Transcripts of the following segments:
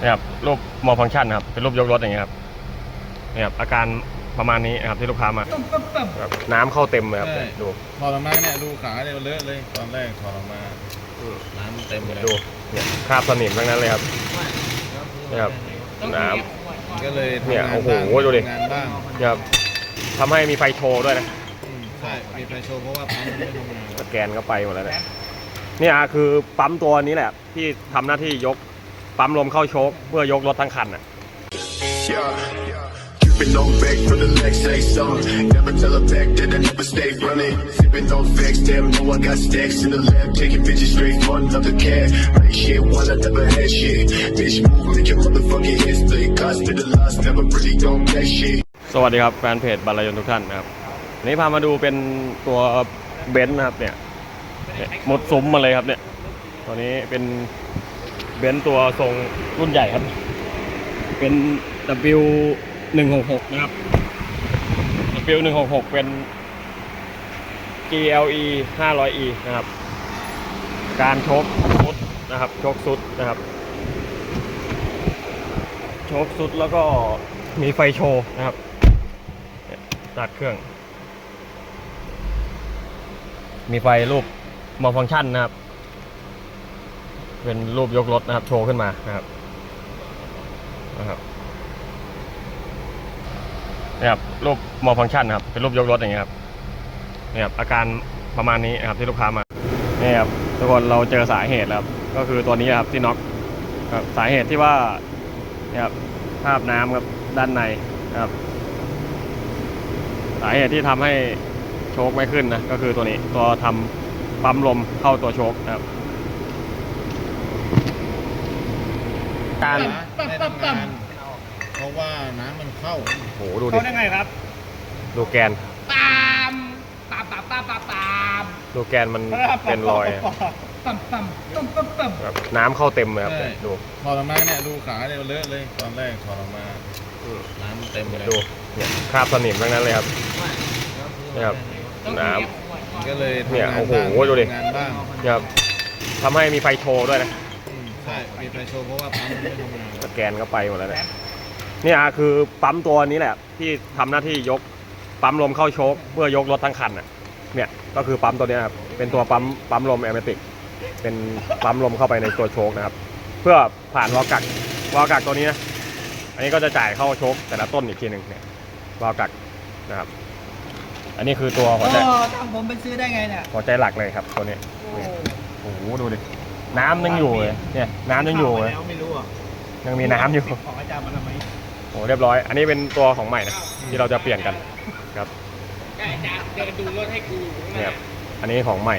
นี่ครับรูปมอฟังก์ชันนะครับเป็นรูปยกรถอย่างเงี้ยครับนี่ครับอาการประมาณนี้นะครับที่ลูกค้ามาปั๊มปั๊มปั๊มครับน้ำเข้าเต็มเลยครับใช่ ดู ถอดออกมาเนี่ยดูขาเนี่ยเลอะเลยตอนแรกถอดออกมาน้ำเต็มเลยดูเนี่ยคราบสนิมทั้งนั้นเลยครับนี่ครับน้ก็เลยเนี่ยทำงาโอ้โหบ้างดูดิทำงานบ้างำนี่ครับทำให้มีไฟโชว์ด้วยนะ อืมใช่มีไฟโชว์เพราะว่าปั๊มมันไม่ทำงานสแกนก็ไปหมดแล้วเนี่ยเนี่ยคือปั๊มตัวนี้แหละที่ทำหน้าที่ยก ปั๊มลมเข้าโชคเพื่อยกรถทั้งคันอะ Yeah. Keeping on back for the next say something. Never tell her back that I never stay running. Sipping on facts, damn, know I got stacks in the lab. Taking bitches straight from another cat. Right shit, one I never had shit. Bitch, move, make your motherfucking head stay. Cost to the loss, never really don't get shit. สวัสดีครับแฟนเพจบรรยนต์ทุกท่านนะครับวันนี้พามาดูเป็นตัวเบนซ์นะครับเนี่ยเนี่ยหมดซุ้มมาเลยครับเนี่ยตัวนี้เป็น เบนซ์ตัวทรงรุ่นใหญ่ครับ เป็น W 1 6 6นะครับ W 1 6 6เป็น GLE 500E นะครับ การชคสุดนะครับชคสุดนะครับชคสุดแล้วก็มีไฟโชว์นะครับตาร์ทเครื่อง มีไฟรูปมอฟังก์ชันนะครับ เป็นรูปยกรถนะครับ โชว์ขึ้นมานะครับนะครับนี่ครับรูปมอฟังก์ชันนะครับ เป็นรูปยกรถอย่างเงี้ยครับนี่ครับอาการประมาณนี้นะครับที่ลูกค้ามานี่ครับทุกคนเราเจอสาเหตุแล้วครับก็คือตัวนี้ครับที่น็อกครับสาเหตุที่ว่านี่ครับภาพน้ำครับด้านในนะครับ สาเหตุที่ทำให้โชคไม่ขึ้นนะก็คือตัวนี้ตัวทำปั๊มลมเข้าตัวโชคนะครับ การไม่ทำงานเพราะว่าน้ำมันเข้า โหดูดิ เข้าได้ไงครับดูแกน ปามปามปามปามปามปามดูแกนมันเป็นรอยอะปั๊มปั๊มปั๊มปั๊มปั๊มแบบน้ำเข้าเต็มเลยครับใช่ดูถอดออกมาเนี่ยดูขาเนี่ยเลอะเลย ตอนแรกถอดออกมาน้ำเต็มเลยดูเนี่ยคราบสนิมทั้งนั้นเลยครับนี่ครับ น้ก็เลยทำเนี่ยงานโอ้โหดูดิ ทำงานบ้างำนี่ครับทำให้มีไฟโชว์ด้วยนะ ใช่มีไฟโชว์เพราะว่าปั๊มมันไม่ทำงานสแกนก็ไปหมดแล้วเนี่ยเนี่ยคือปั๊มตัวนี้แหละ ที่ทำหน้าที่ยกปั๊มลมเข้าโชคเพื่อยกรถทั้งคันอะเนี่ยก็คือปั๊มตัวเนี้ยครับเป็นตัวปั๊มปั๊มลมแอร์เมติกเป็นปั๊มลมเข้าไปในตัวโชคนะครับ เพื่อผ่านวาล์วกักวาล์วกักตัวนี้นะอันนี้ก็จะจ่ายเข้าโชคแต่ละต้นอีกทีหนึ่งเนี่ยวาล์วกักนะครับ อันนี้คือตัวหัวใจ โอ้ทางผมไปซื้อได้ไงเนี่ย หัวใจหลักเลยครับตัวนี้เนี่ยโอ้โหดูดิ น้ำยังอยู่เลยเนี่ยน้ำยังอยู่เลยแล้วไม่รู้อะยังมีน้ำอยู่ของอาจารย์มาทำไมโอ้เรียบร้อย อันนี้เป็นตัวของใหม่นะที่เราจะเปลี่ยนกันครับอาจารย์เดินดูรถให้กูเนี่ยครับอันนี้ของใหม่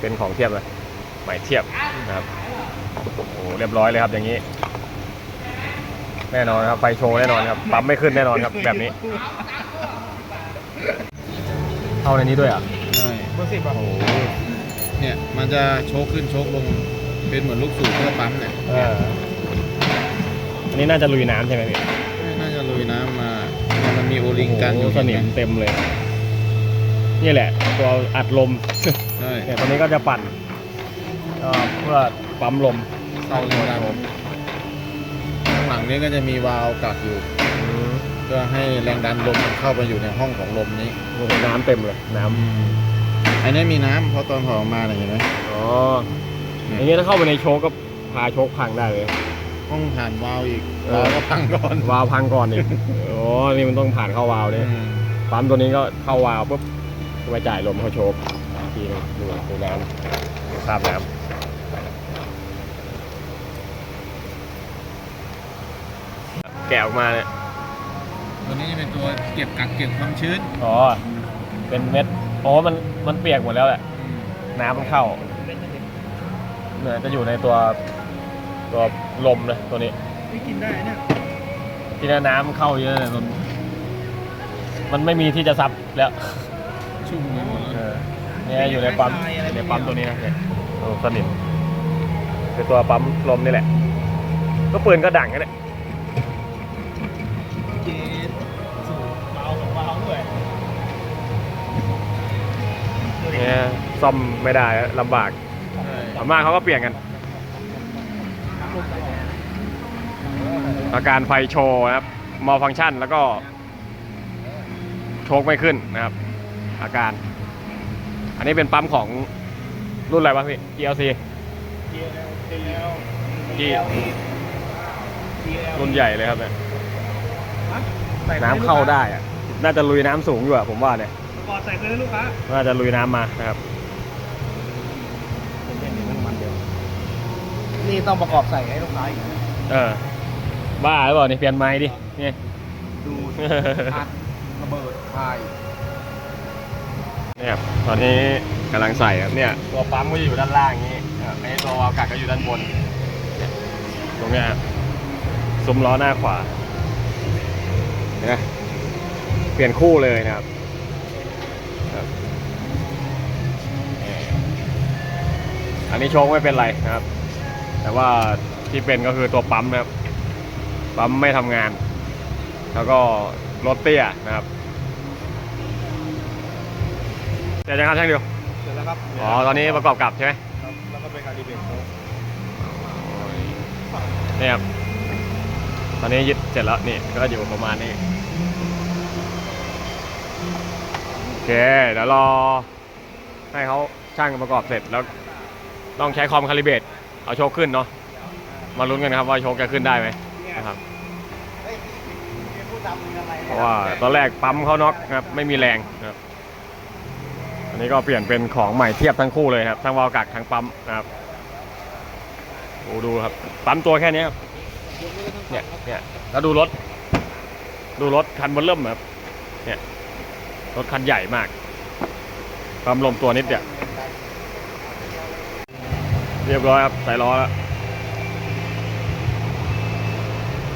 เป็นของเทียบเลยใหม่เทียบนะครับโอ้เรียบร้อยเลยครับอย่างนี้ แน่นอนครับไฟโชว์แน่นอนครับปั๊มไม่ขึ้นแน่นอนครับแบบนี้เข้าในนี้ด้วยอะใช่เบอร์สิบอะโอ้โหเนี่ยมันจะโชกขึ้นโชกลง เป็นเหมือนลูกสูบเพื่อปั๊มเนี่ยเอออันนี้น่าจะลุยน้ำใช่ไหมพี่น่าจะลุยน้ำมามันมีโอลิงกันอโอ้ยู่โหสนิมเต็มเลย นี่แหละ ตัวอัดลมใช่เนี่ยตัวนี้ก็จะปั่นเอ่อเพื่อปั๊มลมเข้าแรงดันข้างหลังนี้ก็จะมีวาล์วกักอยู่เพื่อให้แรงดันลมมันเข้าไปอยู่ในห้องของลมนี้โอ้โหน้ำเต็มเลยน้อันนี้มีน้ำเพราะตอนถอดออกมาเนี่ยเห็นไหมำอ๋อ อย่างเงี้ยถ้าเข้าไปในโชกก็พาโชกพังได้เลยห้องผ่านวาล์วอีกเออวาล์วก็พังก่อนวาล์วพังก่อนอีกอ๋อนี่มันต้องผ่านเข้าวาล์วเนี่ยอืมปั๊มตัวนี้ก็เข้าวาล์วปุ๊บไปจ่ายลมเข้าโชกอีกทีนึงดูดูน้ำดูคราบน้ำแกะออกมาเนี่ย ตัวนี้เป็นตัวเก็บกักเก็บความชื้น อ๋อ เป็นเม็ด อ๋อ มัน มันเปียกหมดแล้วแหละ น้ำมันเข้า เนี่ยจะอยู่ในตัวตัวลมนะตัวนี้ไม่กินได้เนี่ยที่นั่นน้ำเข้าเยอะเลยมันมันไม่มีที่จะซับแล้วชุ่มไปหมดเอแล้วอเนี่ยอยู่ในปั๊มอยู่ในปั๊มตัวนี้นะเนี่ยโอ้สนิมคือตัวปั๊มลมนี่แหละ ก็ปืนก็ดังกันเนี่ยเจ็ดสูบเบาของเบาด้วยเนี่ยซ่อมไม่ได้ลำบากใช่ ส่วนมากเขาก็เปลี่ยนกันถอาการไฟโชว์นะครับ มอฟังชันแล้วก็ โชคไม่ขึ้นนะครับ อาการ อันนี้เป็นปั๊มของรุ่นอะไรบ้างพี่ GLC ที่รุ่นใหญ่เลยครับเนี่ยน้ำเข้าได้อะน่าจะลุยน้ำสูงอยู่อะผมว่าเนี่ยกอดใส่เลยนะลูกค้าน่าจะลุยน้ำมานะครับ นี่ต้องประกอบใส่ให้ลูกค้าอีกนะเออบ้าหรือเปล่านี่เปลี่ยนไม้ดินี่ดูอัดระเบิดพายเนี่ยครับตอนนี้กำลังใส่ครับเนี่ยตัวปั๊มก็จะอยู่ด้านล่างนี้ครับไอ้ตัววาล์วกักก็อยู่ด้านบนเนี่ยตรงเนี้ยครับซุ้มล้อหน้าขวาเห็นไหมเปลี่ยนคู่เลยนะครับครับนี่อันนี้โชคไม่เป็นไรนะครับ แต่ว่าที่เป็นก็คือตัวปั๊มนะครับ ปั๊มไม่ทำงาน แล้วก็รถเตี้ยนะครับเดี๋ยวจะครับช่างเดียวเสร็จแล้วครับอ๋อตอนนี้ประกอบกลับใช่ไหมครับแล้วก็ไปคาลิเบรตโชว์เนี่ยครับตอนนี้ยึดเสร็จแล้วนี่ก็อยู่ประมาณนี้โอเคเดี๋ยวรอให้เขาช่างประกอบเสร็จแล้วต้องใช้คอมคาลิเบรต เอาโชคขึ้นเนาะมาลุ้นกันครับว่าโชคจะขึ้นได้ไหมนะครับเพราะว่าตอนแรกปั๊มเขาน็อกครับไม่มีแรงครับอันนี้ก็เปลี่ยนเป็นของใหม่เทียบทั้งคู่เลยครับทั้งวาล์วกักทั้งปั๊มนะครับโอ้ดูครับปั๊มตัวแค่นี้ครับเนี่ยเนี่ยแล้วดูรถ ดูรถคันบนเริ่มครับเนี่ยรถคันใหญ่มากปั๊มลมตัวนิดเดียว เรียบร้อยครับใส่ล้อแล้ว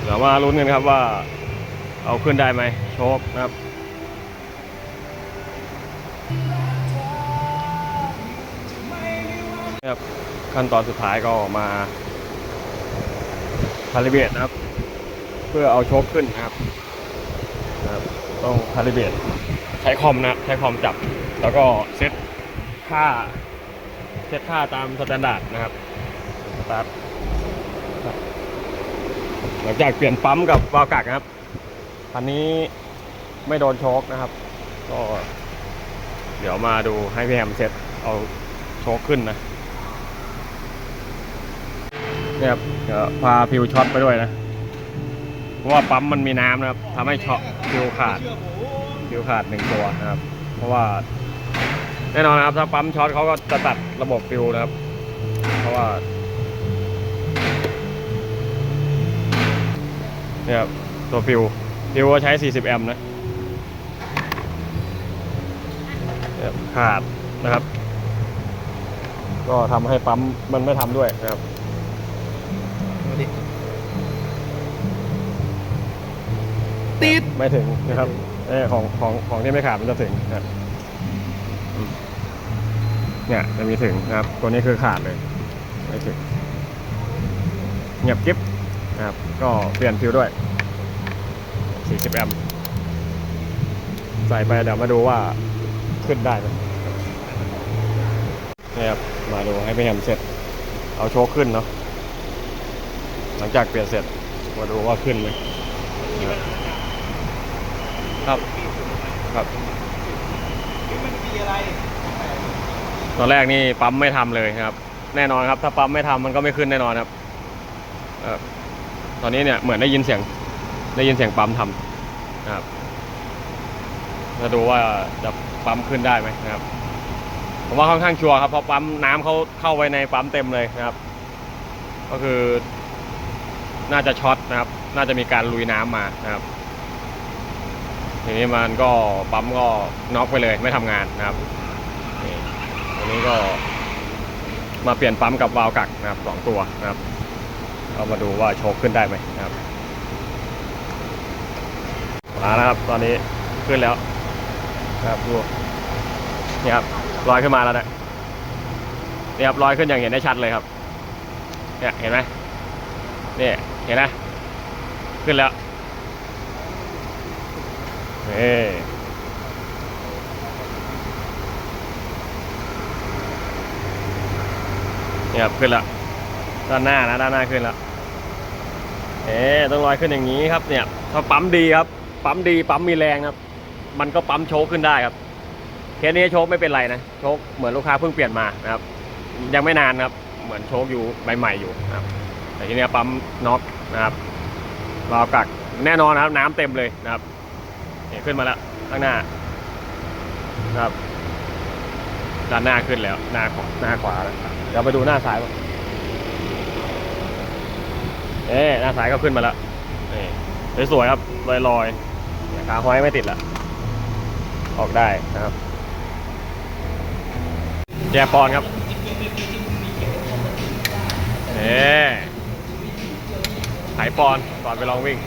เดี๋ยวมาลุ้นกันครับว่า เอาขึ้นได้ไหมโชคนะครับครับขั้นตอนสุดท้ายก็มาคาลิเบตนะครับ เพื่อเอาโชคขึ้นนะครับนะครับ ต้องคาลิเบตใช้คอมนะใช้คอมจับ แล้วก็เซตค่า เซตค่าตามสแตนดาร์ดนะครับสตาร์ทครับหลังจากเปลี่ยนปั๊มกับวาล์วกักนะครับคันนี้ไม่โดนโชคนะครับ ก็เดี๋ยวมาดูให้พี่แฮมเซตเอาโชคขึ้นนะเนี่ยครับพาฟิวช็อตไปด้วยนะ เพราะว่าปั๊มมันมีน้ำนะครับทำให้ช็อตฟิวขาดเชื่อผมฟิวขาดหนึ่งตัวนะครับ เพราะว่า แน่นอนนะครับถ้าปั๊มช็อตเขาก็จะตัดระบบฟิวนะครับ เพราะว่าเนี่ยครับตัวฟิวฟิวก็ใช้ 40 แอมป์นะเนี่ยขาดนะครับ ก็ทำให้ปั๊มมันไม่ทำด้วยนะครับมาดิติดไม่ถึงนะครับเออของของของที่ไม่ขาดมันจะถึงนะครับอืม เนี่ยจะมีถึงนะครับ ตัวนี้คือขาดเลยไม่ถึงเงียบกิ๊บนะครับ ก็เปลี่ยนฟิวด้วย 40 แอมป์ใส่ไปเดี๋ยวมาดูว่าขึ้นได้ไหมนี่ครับ มาดูให้พี่แฮมเสร็จ เอาโชคขึ้นเนาะหลังจากเปลี่ยนเสร็จมาดูว่าขึ้นไหมครับ ครับครับมันมีอะไร ตอนแรกนี่ปั๊มไม่ทำเลยครับ แน่นอนครับ ถ้าปั๊มไม่ทำมันก็ไม่ขึ้นแน่นอนครับตอนนี้เนี่ยเหมือนได้ยินเสียงได้ยินเสียงปั๊มทำนะครับจะดูว่าจะปั๊มขึ้นได้ไหมนะครับ ผมว่าค่อนข้างชัวร์ครับเพราะปั๊มน้ำเขาเข้าไปในปั๊มเต็มเลยนะครับ ก็คือ น่าจะช็อตนะครับ น่าจะมีการลุยน้ำมานะครับทีนี้มันก็ปั๊มก็น็อกไปเลยไม่ทำงานนะครับ อันนี้ก็มาเปลี่ยนปั๊มกับวาล์วกักนะครับสองตัวนะครับเรามาดูว่าโชคขึ้นได้ไหมนะครับมาแล้วครับ ตอนนี้ขึ้นแล้วนะครับดูนี่ครับลอยขึ้นมาแล้วนะนี่ครับลอยขึ้นอย่างเห็นได้ชัดเลยครับเนี่ยเห็นไหมนี่เห็นไหมขึ้นแล้วนี่ นี่ครับขึ้นแล้วด้านหน้านะด้านหน้าขึ้นแล้วเอ๊ต้องลอยขึ้นอย่างนี้ครับเนี่ยถ้าปั๊มดีครับ ปั๊มดีปั๊มมีแรงครับ มันก็ปั๊มโชคขึ้นได้ครับเคสนี้โชคไม่เป็นไรนะโชคเหมือนลูกค้าเพิ่งเปลี่ยนมานะครับ ยังไม่นานครับ เหมือนโชคอยู่ใหม่ๆอยู่นะครับแต่ทีนี้ปั๊มน็อกนะครับรอกักแน่นอนนะครับ น้ำเต็มเลยนะครับเนี่ยขึ้นมาแล้วข้างหน้านะครับด้านหน้าขึ้นแล้ว หน้าขวาหน้าขวาแล้ว ดี๋ยวไปดูหน้าซ้ายบ้างเอ๊หน้าซ้ายก็ขึ้นมาแล้วนี่สวยๆครับลอยๆเนี่ยขาห้อยไม่ติดละออกได้นะครับแจปอนครับเอ๊ไถปอนก่อนไปลองวิ่ง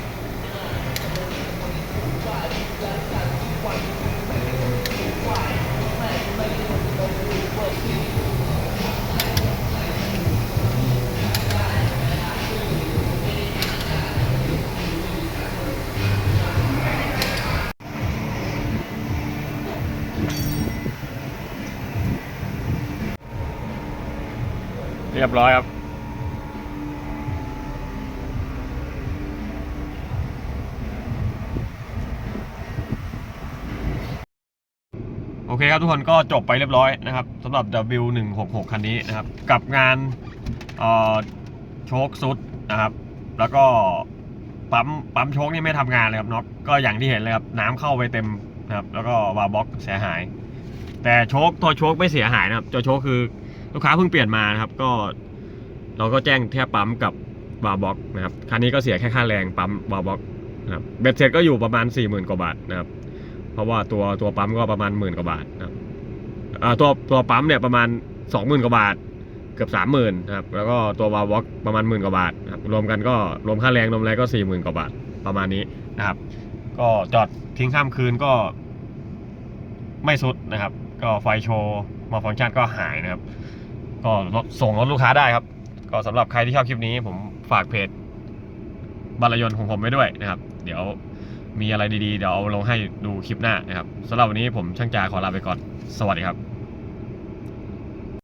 รียบร้อยครับ โอเคครับทุกคนก็จบไปเรียบร้อยนะครับสำหรับ W166 คันนี้นะครับ กับงานโชคซุดนะครับ แล้วก็ปั๊มปั๊มโชคนี่ไม่ทำงานเลยครับน็อกก็อย่างที่เห็นเลยครับน้ำเข้าไปเต็มนะครับ แล้วก็วาล์วบล็อกเสียหาย แต่โชคตัวโชคไม่เสียหายนะครับตัวโชคคือ ลูกค้าเพิ่งเปลี่ยนมานะครับ ก็เราก็แจ้งแค่ปั๊มกับวาล์บ็อกนะครับคันนี้ก็เสียแค่ค่าแรงปั๊มวาล์บ็อกนะครับเบ็ดเสร็จก็อยู่ประมาณ 4 0,000 กว่าบาทนะครับ เพราะว่าตัวตัวปั๊มก็ประมาณหมื่นกว่าบาทนะครับตัวตัวปั๊มเนี่ยประมาณ 20,000 กว่าบาท เกือบ 30,000นะครับแล้วก็ตัววาล์วบล็อกประมาณหมื่นกว่าบาทนะครับรวมกันก็รวมค่าแรงรวมอะไรก็ 40,000 กว่าบาทประมาณนี้นะครับ ก็จอดทิ้งข้ามคืนก็ไม่สุดนะครับ ก็ไฟโชว์มาฟังก์ชันก็หายนะครับ ก็ส่งรถลูกค้าได้ครับ ก็สำหรับใครที่ชอบคลิปนี้ ผมฝากเพจบารยนของผมไว้ด้วยนะครับ เดี๋ยวมีอะไรดีๆ เดี๋ยวเอาลงให้ดูคลิปหน้านะครับสำหรับวันนี้ผมช่างจาขอลาไปก่อน สวัสดีครับ